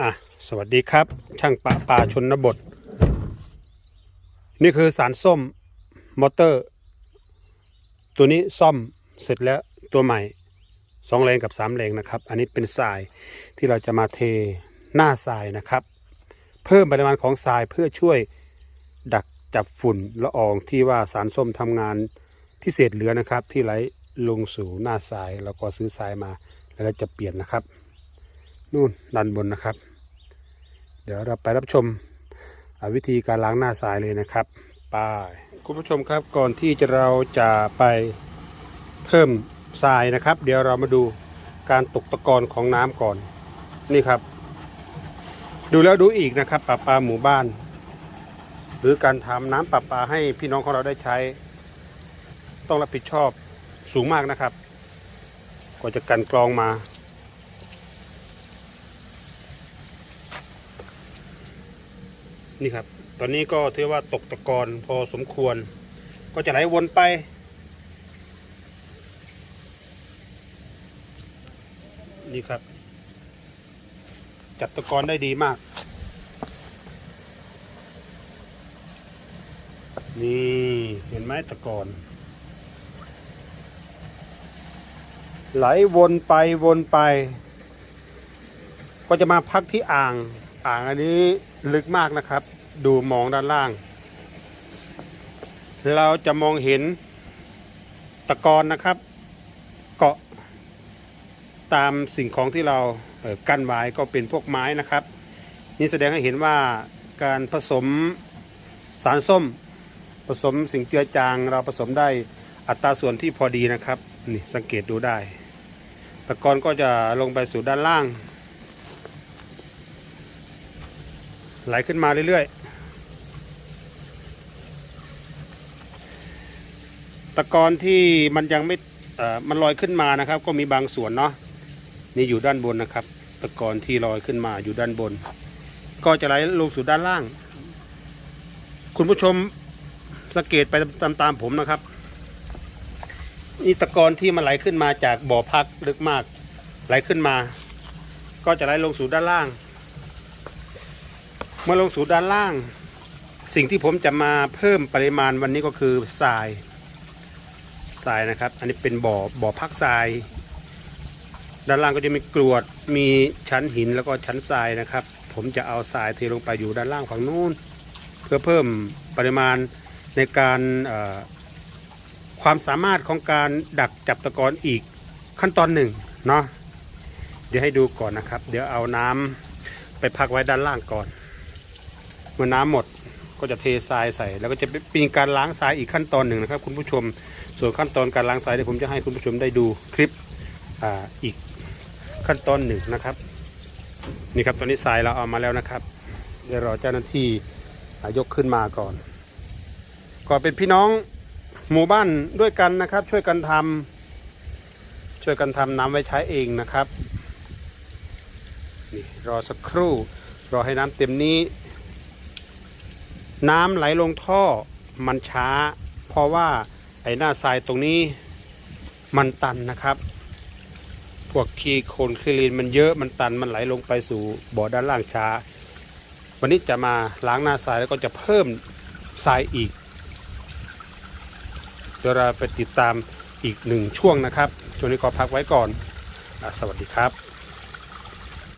อะสวัสดีครับ ช่างปะปาชนบท นี่คือสารส้มมอเตอร์ ตัวนี้ซ่อมเสร็จแล้วตัวใหม่สองแรงกับสามแรงนะครับ อันนี้เป็นทรายที่เราจะมาเทหน้าทรายนะครับ เพิ่มปริมาณของทรายเพื่อช่วยดักจับฝุ่นละอองที่ว่าสารส้มทำงานที่เศษเหลือนะครับ ที่ไหลลงสู่หน้าทรายแล้วก็ซื้อทรายมาแล้วจะเปลี่ยนนะครับ นู่นด้านบนนะครับ เดี๋ยวเราไปรับชมวิธีการล้างหน้าทรายเลยนะครับไป้ายคุณผู้ชมครับก่อนที่จะเราจะไปเพิ่มทรายนะครับ เดี๋ยวเรามาดูการตกตะกอนของน้ำก่อนนี่ครับ ดูแล้วดูอีกนะครับปลาปลาหมู่บ้าน หรือการทำน้ำปลาปลาให้พี่น้องของเราได้ใช้ ต้องรับผิดชอบสูงมากนะครับกว่าจะกันกรองมา นี่ครับ ตอนนี้ก็ถือว่าตกตะกอนพอสมควร ก็จะไหลวนไป นี่ครับ จับตะกอนได้ดีมาก นี่เห็นไหมตะกอนไหลวนไปวนไป ก็จะมาพักที่อ่าง อ่างอันนี้ลึกมากนะครับ ดูมองด้านล่าง เราจะมองเห็นตะกอนนะครับ เกาะตามสิ่งของที่เราเกั้นไว้ก็เป็นพวกไม้นะครับ นี่แสดงให้เห็นว่าการผสมสารส้ม ผสมสิ่งเจือจาง เราผสมได้อัตราส่วนที่พอดีนะครับนี่สังเกตดูได้ ตะกอนก็จะลงไปสู่ด้านล่าง ไหลขึ้นมาเรื่อยๆ ตะกอนที่มันยังไม่มันลอยขึ้นมานะครับ ก็มีบางส่วนเนาะนี่อยู่ด้านบนนะครับ ตะกอนที่ลอยขึ้นมาอยู่ด้านบน ก็จะไหลลงสู่ด้านล่าง คุณผู้ชมสังเกตไปตามตามๆผมนะครับ นี่ตะกอนที่มันไหลขึ้นมาจากบ่อพักลึกมาก ไหลขึ้นมา ก็จะไหลลงสู่ด้านล่าง เมื่อลงสู่ด้านล่าง สิ่งที่ผมจะมาเพิ่มปริมาณวันนี้ก็คือทรายทรายนะครับ อันนี้เป็นบ่อบ่อพักทราย ด้านล่างก็จะมีกรวดมีชั้นหินแล้วก็ชั้นทรายนะครับ ผมจะเอาทรายเทลงไปอยู่ด้านล่างฝั่งนู้น เพื่อเพิ่มปริมาณในการความสามารถของการดักจับตะกอนอีกขั้นตอนหนึ่งเนาะเดี๋ยวให้ดูก่อนนะครับ เดี๋ยวเอาน้ำไปพักไว้ด้านล่างก่อน เมื่อน้ำหมดก็จะเททรายใส่ แล้วก็จะเป็นการล้างทรายอีกขั้นตอนหนึ่งนะครับ คุณผู้ชม ส่วนขั้นตอนการล้างทรายเดี๋ยวผมจะให้คุณผู้ชมได้ดูคลิปออีกขั้นตอนหนึ่งนะครับ นี่ครับตอนนี้ทรายเราเอามาแล้วนะครับ เดี๋ยวรอเจ้าหน้าที่ยกขึ้นมาก่อนก็เป็นพี่น้องหมู่บ้านด้วยกันนะครับ ช่วยกันทำช่วยกันทำน้ำไว้ใช้เองนะครับนี่รอสักครู่ รอให้น้ำเต็มนี้ น้ำไหลลงท่อมันช้า เพราะว่าไอ้หน้าทรายตรงนี้มันตันนะครับ พวกคีโคลนคลีนมันเยอะมันตันมันไหลลงไปสู่บ่อด้านล่างช้า วันนี้จะมาล้างหน้าทรายแล้วก็จะเพิ่มทรายอีกเดี๋ยวเราไปติดตามอีกหนึ่งช่วงนะครับช่วงนี้ขอพักไว้ก่อน สวัสดีครับ